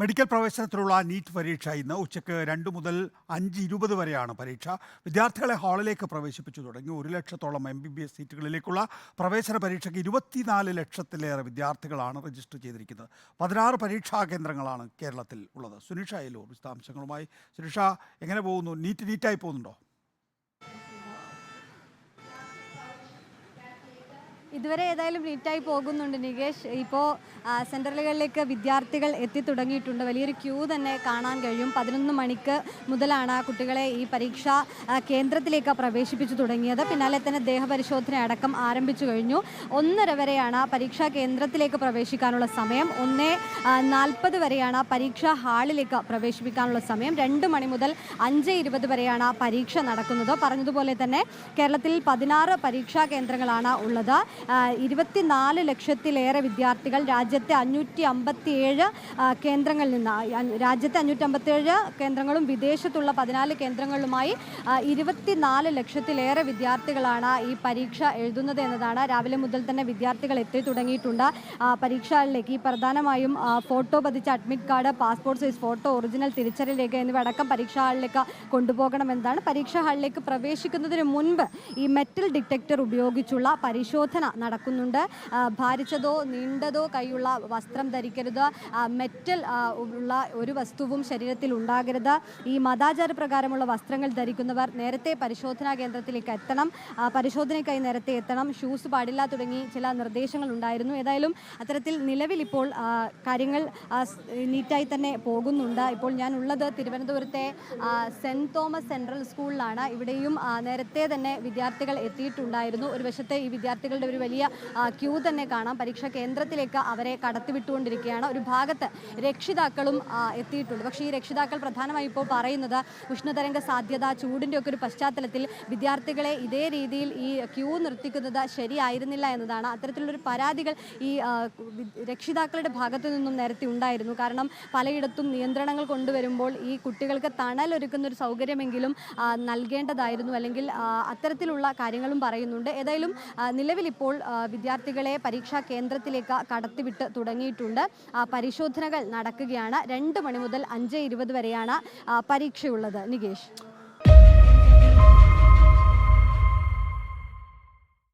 Medical പ്രവേശനത്തിനുള്ള NEET പരീക്ഷ ഇന്ന് ഉച്ചയ്ക്ക് രണ്ട് മുതൽ അഞ്ച് ഇരുപത് വരെയാണ് പരീക്ഷ. വിദ്യാർത്ഥികളെ ഹാളിലേക്ക് പ്രവേശിപ്പിച്ചു തുടങ്ങി. ഒരു ലക്ഷത്തോളം എം ബി ബി എസ് സീറ്റുകളിലേക്കുള്ള പ്രവേശന പരീക്ഷയ്ക്ക് ഇരുപത്തിനാല് ലക്ഷത്തിലേറെ വിദ്യാർത്ഥികളാണ് രജിസ്റ്റർ ചെയ്തിരിക്കുന്നത്. പതിനാറ് പരീക്ഷാ കേന്ദ്രങ്ങളാണ് കേരളത്തിൽ ഉള്ളത്. സുനിഷ അയലൂർ വിശദാംശങ്ങളുമായി. സുനിഷ എങ്ങനെ പോകുന്നു? നീറ്റ് നീറ്റായി പോകുന്നുണ്ടോ? ഇതുവരെ ഏതായാലും നീറ്റായി പോകുന്നുണ്ട് നികേഷ്. ഇപ്പോൾ സെന്ററുകളിലേക്ക് വിദ്യാർത്ഥികൾ എത്തിത്തുടങ്ങിയിട്ടുണ്ട് വലിയൊരു ക്യൂ തന്നെ കാണാൻ കഴിയും. പതിനൊന്ന് മണിക്ക് മുതലാണ് കുട്ടികളെ ഈ പരീക്ഷാ കേന്ദ്രത്തിലേക്ക് പ്രവേശിപ്പിച്ചു തുടങ്ങിയത്. പിന്നാലെ തന്നെ ദേഹപരിശോധന അടക്കം ആരംഭിച്ചു കഴിഞ്ഞു. ഒന്നര വരെയാണ് പരീക്ഷാ കേന്ദ്രത്തിലേക്ക് പ്രവേശിക്കാനുള്ള സമയം. ഒന്ന് നാൽപ്പത് വരെയാണ് പരീക്ഷാ ഹാളിലേക്ക് പ്രവേശിപ്പിക്കാനുള്ള സമയം. രണ്ട് മണി മുതൽ അഞ്ച് ഇരുപത് വരെയാണ് പരീക്ഷ നടക്കുന്നത്. പറഞ്ഞതുപോലെ തന്നെ കേരളത്തിൽ പതിനാറ് പരീക്ഷാ കേന്ദ്രങ്ങളാണ് ഉള്ളത്. ഇരുപത്തിനാല് ലക്ഷത്തിലേറെ വിദ്യാർത്ഥികൾ രാജ്യത്തെ അഞ്ഞൂറ്റി അമ്പത്തിയേഴ് കേന്ദ്രങ്ങളിൽ നിന്ന് രാജ്യത്തെ അഞ്ഞൂറ്റി അമ്പത്തിയേഴ് കേന്ദ്രങ്ങളും വിദേശത്തുള്ള പതിനാല് കേന്ദ്രങ്ങളിലുമായി ഇരുപത്തിനാല് ലക്ഷത്തിലേറെ വിദ്യാർത്ഥികളാണ് ഈ പരീക്ഷ എഴുതുന്നത് എന്നതാണ്. രാവിലെ മുതൽ തന്നെ വിദ്യാർത്ഥികൾ എത്തി തുടങ്ങിയിട്ടുണ്ട്. പരീക്ഷകളിലേക്ക് ഈ പ്രധാനമായും ഫോട്ടോ പതിച്ച admit card passport size photo original തിരിച്ചറിയൽ രേഖ എന്നിവ അടക്കം പരീക്ഷാ ഹാളിലേക്ക് കൊണ്ടുപോകണമെന്നതാണ് പരീക്ഷാ ഹാളിലേക്ക് പ്രവേശിക്കുന്നതിന് മുൻപ് ഈ മെറ്റൽ ഡിറ്റക്ടർ ഉപയോഗിച്ചുള്ള പരിശോധന നടക്കുന്നുണ്ട്. ഭാരിച്ചതോ നീണ്ടതോ കൈയുള്ള വസ്ത്രം ധരിക്കരുത്. മെറ്റൽ ഉള്ള ഒരു വസ്തുവും ശരീരത്തിൽ ഉണ്ടാകരുത്. ഈ മതാചാര പ്രകാരമുള്ള വസ്ത്രങ്ങൾ ധരിക്കുന്നവർ നേരത്തെ പരിശോധനാ കേന്ദ്രത്തിലേക്ക് എത്തണം. പരിശോധനയ്ക്കായി നേരത്തെ എത്തണം. ഷൂസ് പാടില്ല തുടങ്ങി ചില നിർദ്ദേശങ്ങൾ ഉണ്ടായിരുന്നു. ഏതായാലും അത്തരത്തിൽ നിലവിൽ ഇപ്പോൾ കാര്യങ്ങൾ നീറ്റായി തന്നെ പോകുന്നുണ്ട്. ഇപ്പോൾ ഞാൻ ഉള്ളത് തിരുവനന്തപുരത്തെ സെന്റ് തോമസ് സെൻട്രൽ സ്കൂളിലാണ്. ഇവിടെയും നേരത്തെ തന്നെ വിദ്യാർത്ഥികൾ എത്തിയിട്ടുണ്ടായിരുന്നു. ഒരു വശത്തെ ഈ വിദ്യാർത്ഥികളുടെ ഒരു വലിയ ക്യൂ തന്നെ കാണാം. പരീക്ഷാ കേന്ദ്രത്തിലേക്ക് അവരെ കടത്തിവിട്ടുകൊണ്ടിരിക്കുകയാണ്. ഒരു ഭാഗത്ത് രക്ഷിതാക്കളും എത്തിയിട്ടുണ്ട്. പക്ഷേ ഈ രക്ഷിതാക്കൾ പ്രധാനമായി ഇപ്പോൾ പറയുന്നത് ഉഷ്ണതരംഗ സാധ്യത ചൂടിന്റെ ഒക്കെ ഒരു പശ്ചാത്തലത്തിൽ വിദ്യാർത്ഥികളെ ഇതേ രീതിയിൽ ഈ ക്യൂ നിർത്തിക്കുന്നത് ശരിയായിരുന്നില്ല എന്നതാണ്. അത്തരത്തിലുള്ളൊരു പരാതികൾ ഈ രക്ഷിതാക്കളുടെ ഭാഗത്തു നിന്നും നേരത്തെ ഉണ്ടായിരുന്നു. കാരണം പലയിടത്തും നിയന്ത്രണങ്ങൾ കൊണ്ടുവരുമ്പോൾ ഈ കുട്ടികൾക്ക് തണൽ ഒരുക്കുന്ന ഒരു സൗകര്യമെങ്കിലും നൽകേണ്ടതായിരുന്നു. അല്ലെങ്കിൽ അത്തരത്തിലുള്ള കാര്യങ്ങളും പറയുന്നുണ്ട്. ഏതായാലും നിലവിലിപ്പോൾ ഇപ്പോൾ വിദ്യാർത്ഥികളെ പരീക്ഷാ കേന്ദ്രത്തിലേക്ക് കടത്തിവിട്ട് തുടങ്ങിയിട്ടുണ്ട്. പരിശോധനകൾ നടക്കുകയാണ്. രണ്ട് മണി മുതൽ അഞ്ച് ഇരുപത് വരെയാണ് പരീക്ഷയുള്ളത്. നികേഷ്.